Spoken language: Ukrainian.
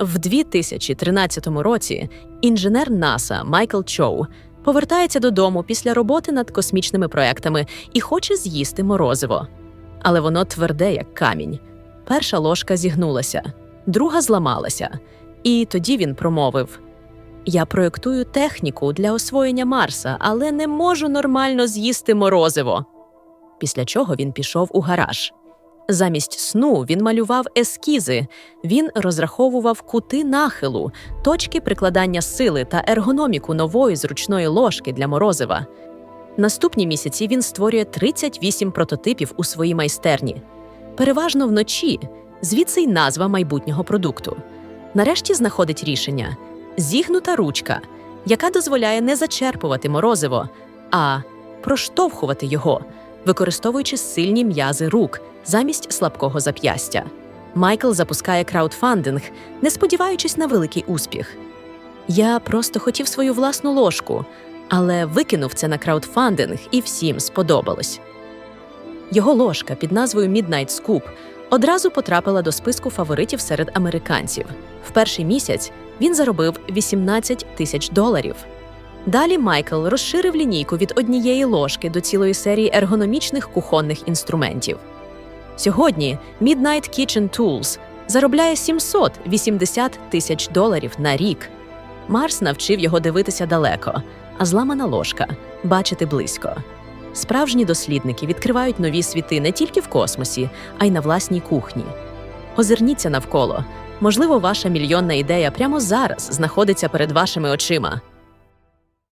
В 2013 році інженер НАСА Майкл Чоу повертається додому після роботи над космічними проектами і хоче з'їсти морозиво. Але воно тверде, як камінь. Перша ложка зігнулася, друга зламалася. І тоді він промовив: Я проєктую техніку для освоєння Марса, але не можу нормально з'їсти морозиво. Після чого він пішов у гараж. Замість сну він малював ескізи, він розраховував кути нахилу, точки прикладання сили та ергономіку нової зручної ложки для морозива. Наступні місяці він створює 38 прототипів у своїй майстерні, переважно вночі, звідси й назва майбутнього продукту. Нарешті знаходить рішення зігнута ручка, яка дозволяє не зачерпувати морозиво, а проштовхувати його, використовуючи сильні м'язи рук замість слабкого зап'ястя. Майкл запускає краудфандинг, не сподіваючись на великий успіх. Я просто хотів свою власну ложку, але викинув це на краудфандинг і всім сподобалось. Його ложка під назвою Midnight Scoop одразу потрапила до списку фаворитів серед американців. В перший місяць він заробив 18 тисяч доларів. Далі Майкл розширив лінійку від однієї ложки до цілої серії ергономічних кухонних інструментів. Сьогодні Midnight Kitchen Tools заробляє 780 тисяч доларів на рік. Марс навчив його дивитися далеко, а зламана ложка бачити близько. Справжні дослідники відкривають нові світи не тільки в космосі, а й на власній кухні. Озирніться навколо. Можливо, ваша мільйонна ідея прямо зараз знаходиться перед вашими очима.